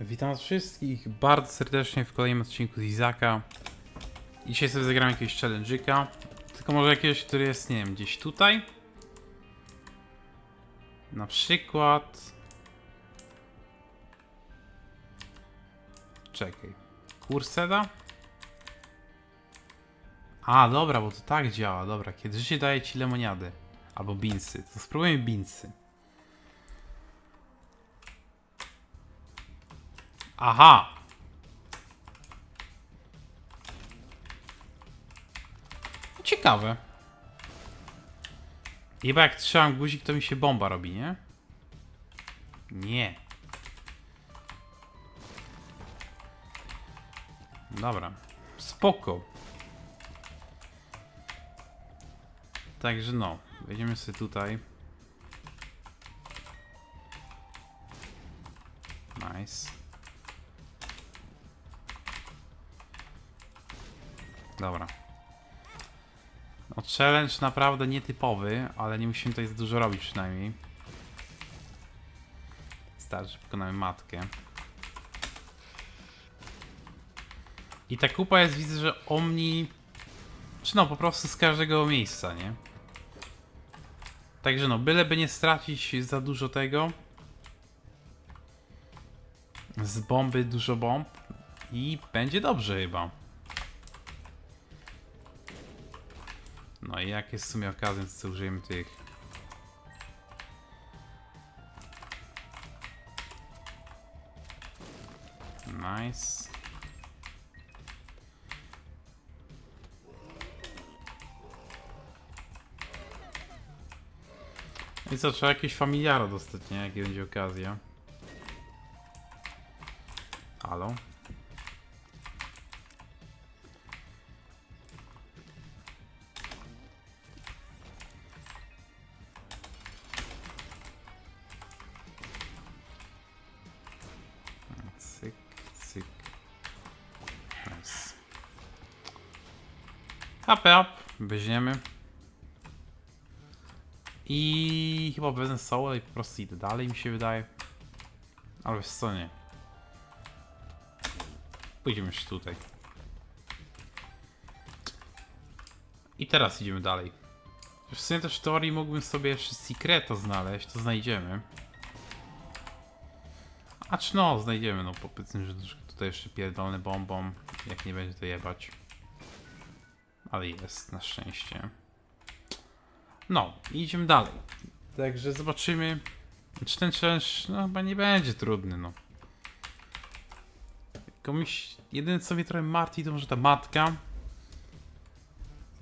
Witam wszystkich bardzo serdecznie w kolejnym odcinku z Izaka. Dzisiaj sobie zagram jakiegoś challenge'ika. Tylko może jakiegoś, który jest, nie wiem, gdzieś tutaj. Na przykład... Czekaj. Kurseda? A, dobra, bo to tak działa, dobra. Kiedy życie daje ci lemoniady. Albo binsy. To spróbujmy binsy. Aha! Ciekawe. Chyba jak trzymam guzik, to mi się bomba robi, nie? Nie. Dobra. Spoko. Także no, wejdziemy sobie tutaj. Nice. Dobra. No challenge naprawdę nietypowy, ale nie musimy tutaj za dużo robić przynajmniej. Starczy, pokonamy matkę. I ta kupa jest, widzę, że omni... Czy no, po prostu z każdego miejsca, nie? Także no, byleby nie stracić za dużo tego. Z bomby dużo bomb. I będzie dobrze chyba. No i jak jest w sumie okazja, to użyjemy tych. Nice. I co, trzeba jakieś familiaro dostać, nie? Jak będzie okazja. Halo? Up. Weźmiemy. I chyba wezmę soul i po prostu idę dalej, mi się wydaje. Ale wiesz co, nie. Pójdziemy już tutaj. I teraz idziemy dalej. W sumie też w teorii mógłbym sobie jeszcze secreta znaleźć, to znajdziemy. Acz no, znajdziemy, no powiedzmy, że tutaj jeszcze pierdolny bombą, jak nie będzie to jebać. Ale jest, na szczęście. No, idziemy dalej. Także zobaczymy, czy ten challenge, no chyba nie będzie trudny, no. Komuś, jedyne co mnie trochę martwi, to może ta matka,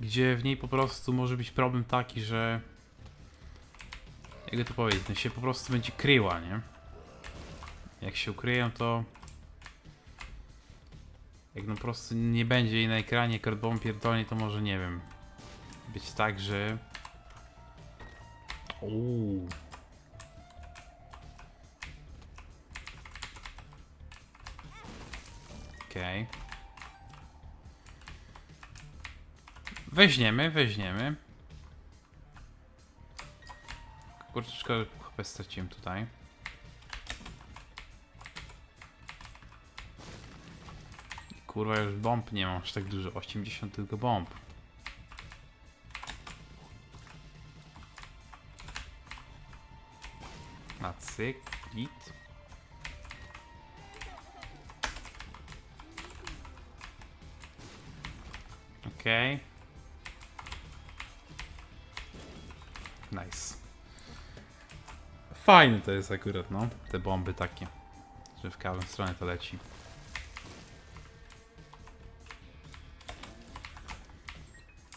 gdzie w niej po prostu może być problem taki, że jakby to powiedzieć, no się po prostu będzie kryła, nie? Jak się ukryją, to jak no po prostu nie będzie jej na ekranie karbon pierdolnie, to może nie wiem. Być tak, że. Uuu. Okej. Okay. Weźmiemy, weźmiemy. Kurczę, szkoda, HP straciłem tutaj. Kurwa, już bomb nie mam aż tak dużo. 80 tylko bomb. Na cyk, git. Okej. Nice. Fajne to jest akurat, no. Te bomby takie. Że w każdą stronę to leci.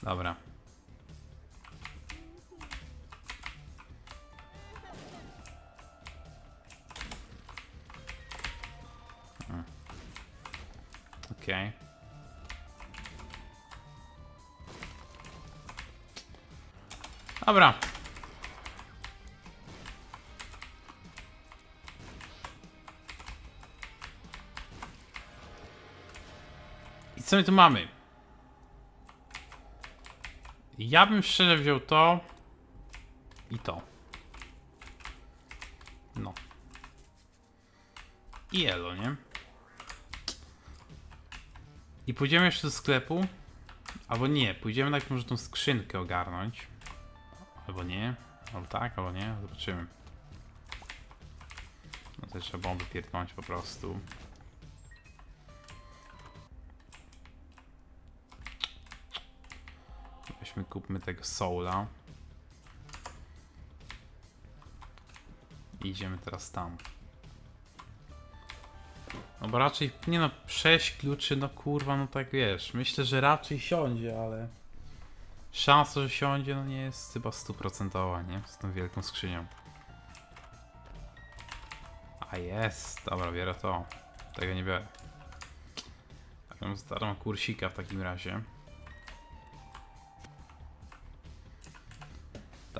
Dobra. Hmm. Okej. Dobra. I co my tu mamy? Ja bym szczerze wziął to i to. No. I elo, nie? I pójdziemy jeszcze do sklepu. Albo nie, pójdziemy najpierw może tą skrzynkę ogarnąć. Albo nie. Albo tak, albo nie. Zobaczymy. No to trzeba bomby pierdnąć po prostu. Weźmy, kupmy tego soula. I idziemy teraz tam. No bo raczej, nie no, 6 kluczy, no kurwa, no tak wiesz. Myślę, że raczej siądzie, ale szansa, że siądzie, no nie jest chyba stuprocentowa, nie? Z tą wielką skrzynią. A jest, dobra, biorę to. Tego nie biorę. Tak, mam kursika w takim razie.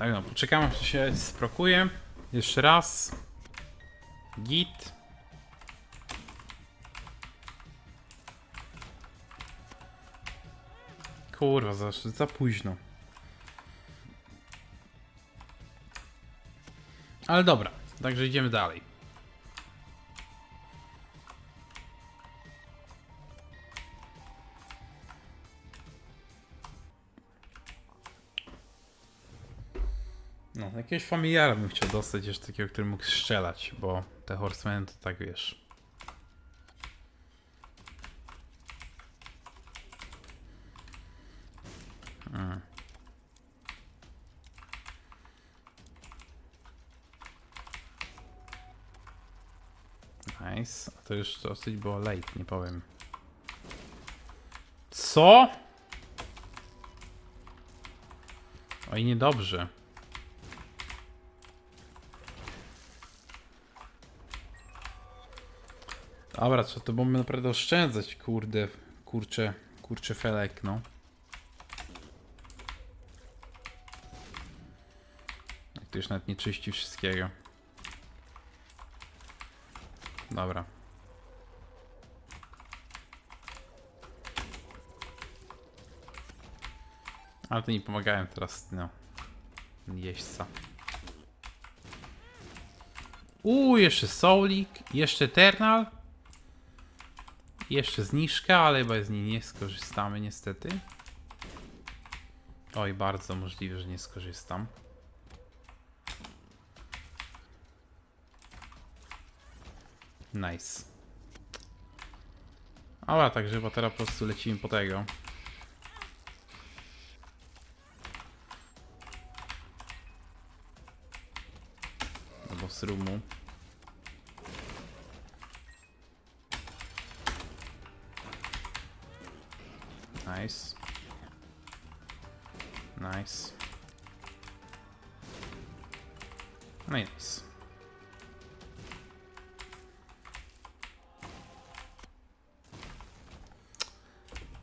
Tak, no, poczekamy, aż się sprokuje. Jeszcze raz. Git. Kurwa, za, za późno. Ale dobra, także idziemy dalej. Jakiegoś familiara bym chciał dostać jeszcze takiego, który mógł strzelać, bo te horsemen to tak wiesz. Mm. Nice. A to już dosyć było late, nie powiem. Co? Oj, niedobrze. Dobra, trzeba to bomby naprawdę oszczędzać, kurde, kurcze, kurcze felek, no. To już nawet nie czyści wszystkiego. Dobra. Ale to nie pomagałem teraz, no. Jeźdźca. Uuu, jeszcze Soulik, jeszcze Eternal. Jeszcze zniżka, ale chyba z niej nie skorzystamy niestety. Oj, bardzo możliwe, że nie skorzystam. Nice. Ale także chyba teraz po prostu lecimy po tego. Albo z roomu. Nice. Nice. No i nice.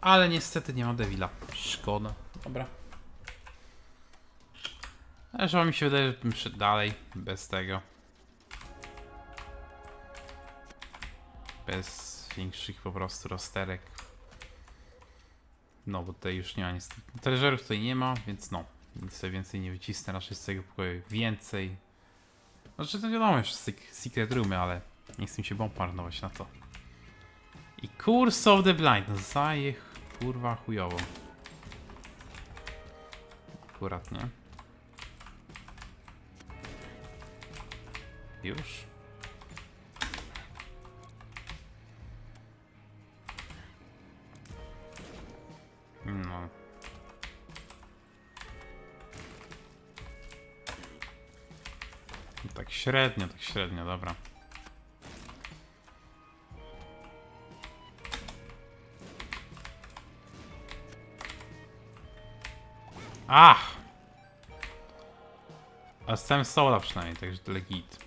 Ale niestety nie ma Devila. Szkoda. Dobra. Że mi się wydaje, że bym szedł dalej bez tego. Bez większych po prostu rozterek. No, bo tutaj już nie ma niestety. Treżerów tutaj nie ma, więc no. Nic sobie więcej nie wycisnę, raczej z tego pokoju więcej. Znaczy to wiadomo, już secret roomy, ale nie chcę mi się bomb marnować na to. I Curse of the Blind, no zaje kurwa chujowo. Akurat, nie? Już? No. Tak średnio, tak średnio, dobra. Ach! A z całym sola przynajmniej, także tyle git.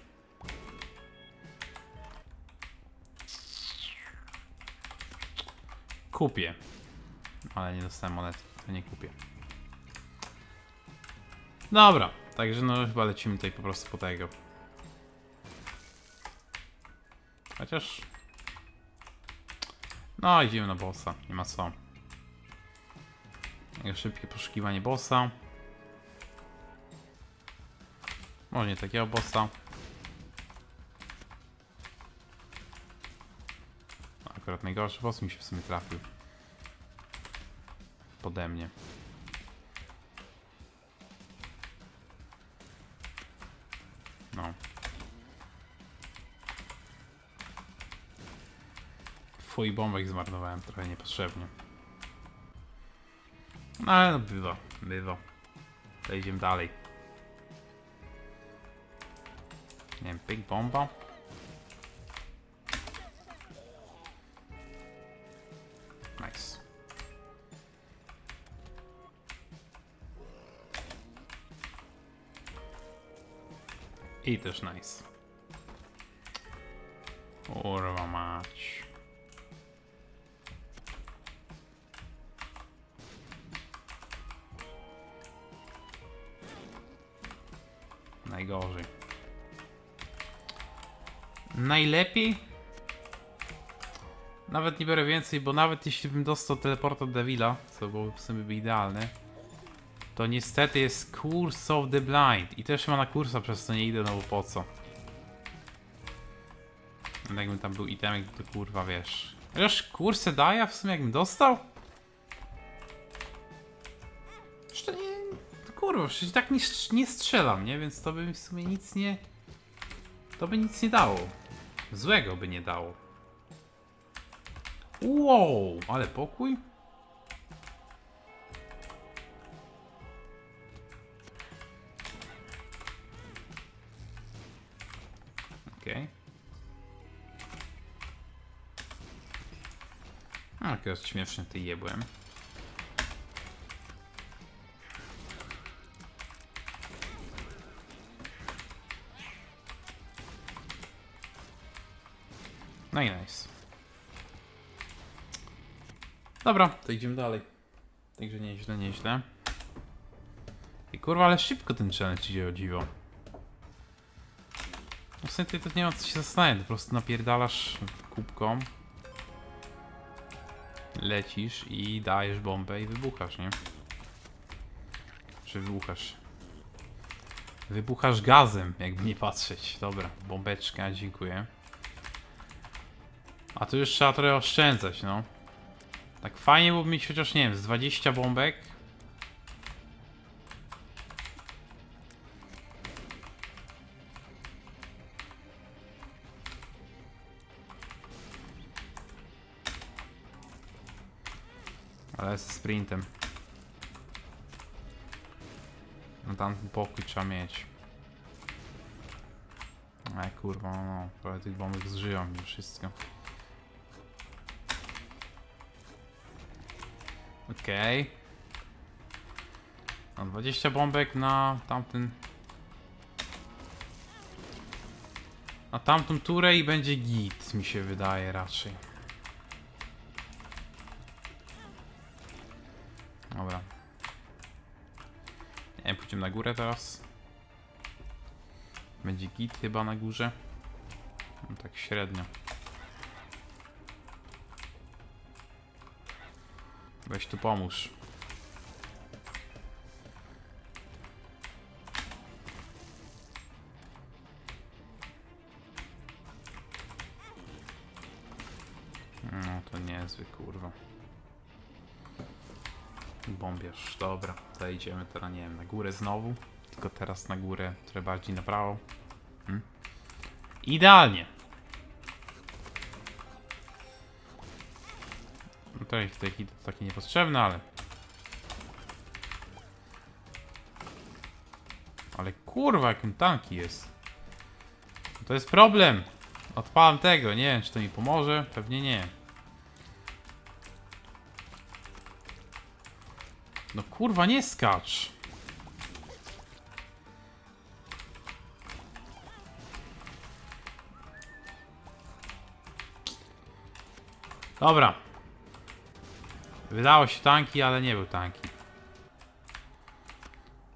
Kupię. Ale nie dostałem monety, to nie kupię. Dobra, także no chyba lecimy tutaj po prostu po tego. Chociaż... No, idziemy na bossa, nie ma co. Szybkie poszukiwanie bossa. Może nie takiego bossa. akurat najgorszy boss mi się w sumie trafił. Pode mnie. No. Twój bombek zmarnowałem trochę niepotrzebnie. No ale no bywa, bywa. To idziemy dalej. Nie wiem, bomba. I też nice. Kurwa mać. Najgorzej. Najlepiej? Nawet nie biorę więcej, bo nawet jeśli bym dostał teleport od Devila, co byłoby w sumie idealne, to niestety jest Curse of the Blind i też ma na kursa, przez co nie idę, no bo po co? No Jakbym tam był itemek, to kurwa wiesz. Chociaż kursę daje, w sumie jakbym dostał? Jeszcze nie... Kurwa, przecież tak nie, nie strzelam, nie? Więc to by mi w sumie nic nie... To by nic nie dało. Złego by nie dało. Wow, ale pokój? Okay. Akurat śmieszny ty jebłem. No i nice. Dobra, to idziemy dalej. Także nieźle, nieźle. I kurwa, ale szybko ten challenge idzie o dziwo. No w to nie ma co się zastanawiać, po prostu napierdalasz kubką. Lecisz i dajesz bombę i wybuchasz, nie? Czy wybuchasz? Wybuchasz gazem, jakby nie patrzeć. Dobra, bombeczka, dziękuję. A tu już trzeba trochę oszczędzać, no. Tak fajnie byłoby mieć chociaż, nie wiem, z 20 bombek. Ale z sprintem. No tamten pokój trzeba mieć. Aj kurwa, no, no, trochę tych bombek zżyją mi wszystko. Okej. Mam 20 bombek na tamten. Na tamtą turę i będzie git, mi się wydaje raczej. Na górę teraz. Będzie git chyba na górze. No, tak średnio. Weź tu pomóż. Bombiarz, dobra. To idziemy teraz, nie wiem, na górę znowu. Tylko teraz na górę, trochę bardziej na prawo. Hmm? Idealnie. No to jest taki, taki niepotrzebny, ale... Ale kurwa, jakim tanki jest. To jest problem. Odpalam tego, nie wiem czy to mi pomoże, pewnie nie. No kurwa, nie skacz. Dobra. Wydało się tanki, ale nie był tanki.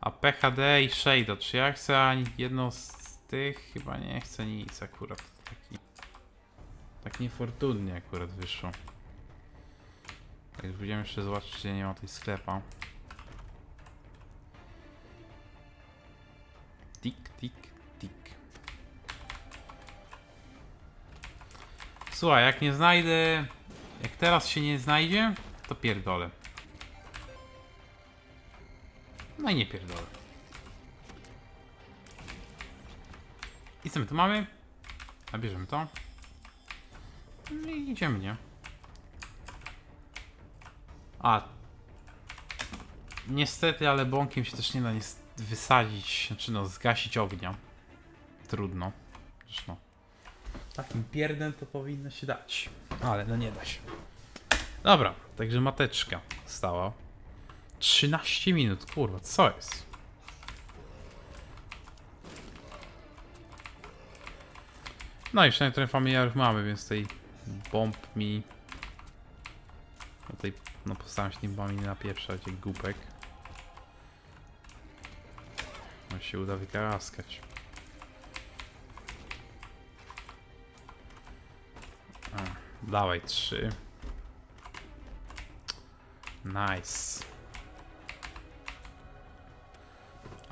A PHD i Shadow, czy ja chcę ani jedną z tych? Chyba nie chcę nic akurat. Taki, tak niefortunnie akurat wyszło. Tak, będziemy jeszcze zobaczyć, czy nie ma tej sklepa. Tik, tik, tik. Słuchaj, jak nie znajdę Jak teraz się nie znajdzie, to pierdolę. No i nie pierdolę. I co my tu mamy? A bierzemy to. No i idziemy, nie? A. Niestety, ale bąkiem się też nie da nies- wysadzić, znaczy no, zgasić ognia. Trudno. Zresztą. Takim pierdem to powinno się dać. Ale no nie da się. Dobra, także mateczka stała. 13 minut, kurwa, co jest? No i przynajmniej trochę familiarów mamy, więc tej bomb mi... Tutaj, no postaram się tym bombami nie napieprzać, jak głupek. No się uda wykaraskać. Dawaj trzy. Nice.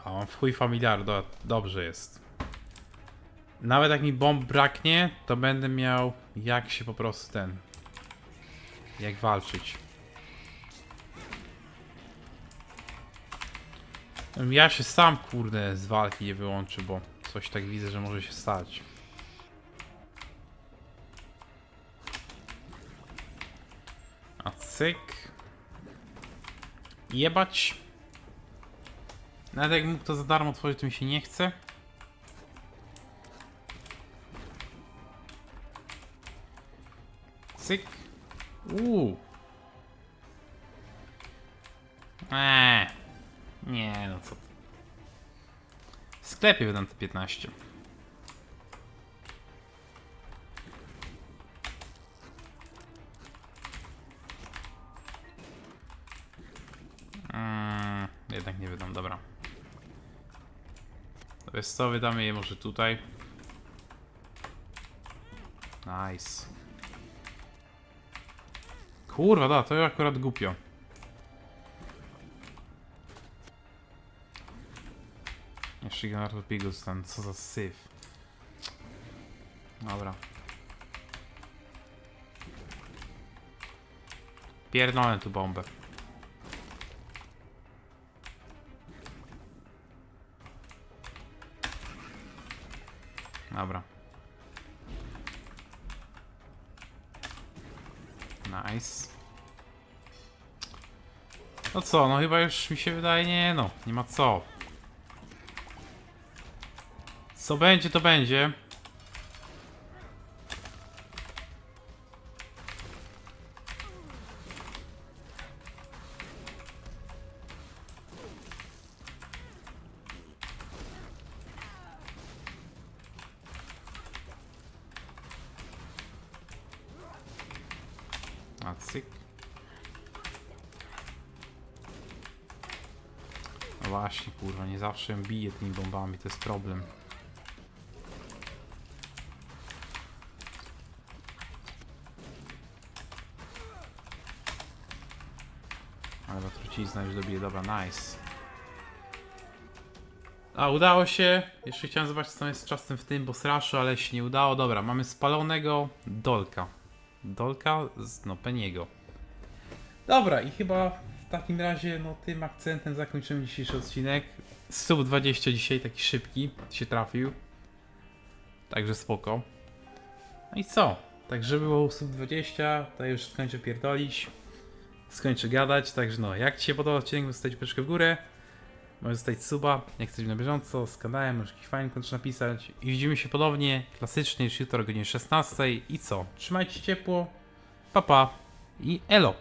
A mam w chuj familiar, do, dobrze jest. Nawet jak mi bomb braknie, to będę miał jak się po prostu ten. Jak walczyć. Ja się sam kurde z walki nie wyłączy, bo coś tak widzę, że może się stać. A cyk. Jebać. Nawet jak mógł to za darmo otworzyć, to mi się nie chce. Cyk. Uuu. Eee. Nie, no co. W sklepie wydam te 15. Mm, jednak nie wydam, dobra. To jest co, wydamy je może tutaj. Nice. Kurwa, da, to akurat głupio. Jeszcze Leonardo Pigus, ten, co za syf. Dobra. Pierdolę tu bombę. Dobra. Nice. No co, no chyba już mi się wydaje, nie no, nie ma co. Co będzie, to będzie. A. No kurwa, nie zawsze bije tymi bombami, to jest problem. Ale już dobije, dobra, nice. A, udało się. Jeszcze chciałem zobaczyć, co jest z czasem w tym boss rushu, ale się nie udało. Dobra, mamy spalonego Dolka. Dolka z no Peniego. Dobra, i chyba w takim razie, no tym akcentem zakończymy dzisiejszy odcinek. Sub 20 dzisiaj, taki szybki, się trafił. Także spoko. No i co? Tak, żeby było sub 20, to już skończę pierdolić. Skończę gadać, także no, jak Ci się podobał odcinek, zostawić peczkę w górę. Możesz zostawić suba, jak chcesz na bieżąco, z kanałem, możesz jakiś fajny komentarz napisać. I widzimy się ponownie, klasycznie, już jutro o godzinie 16. I co? Trzymajcie się ciepło, papa pa. i elo!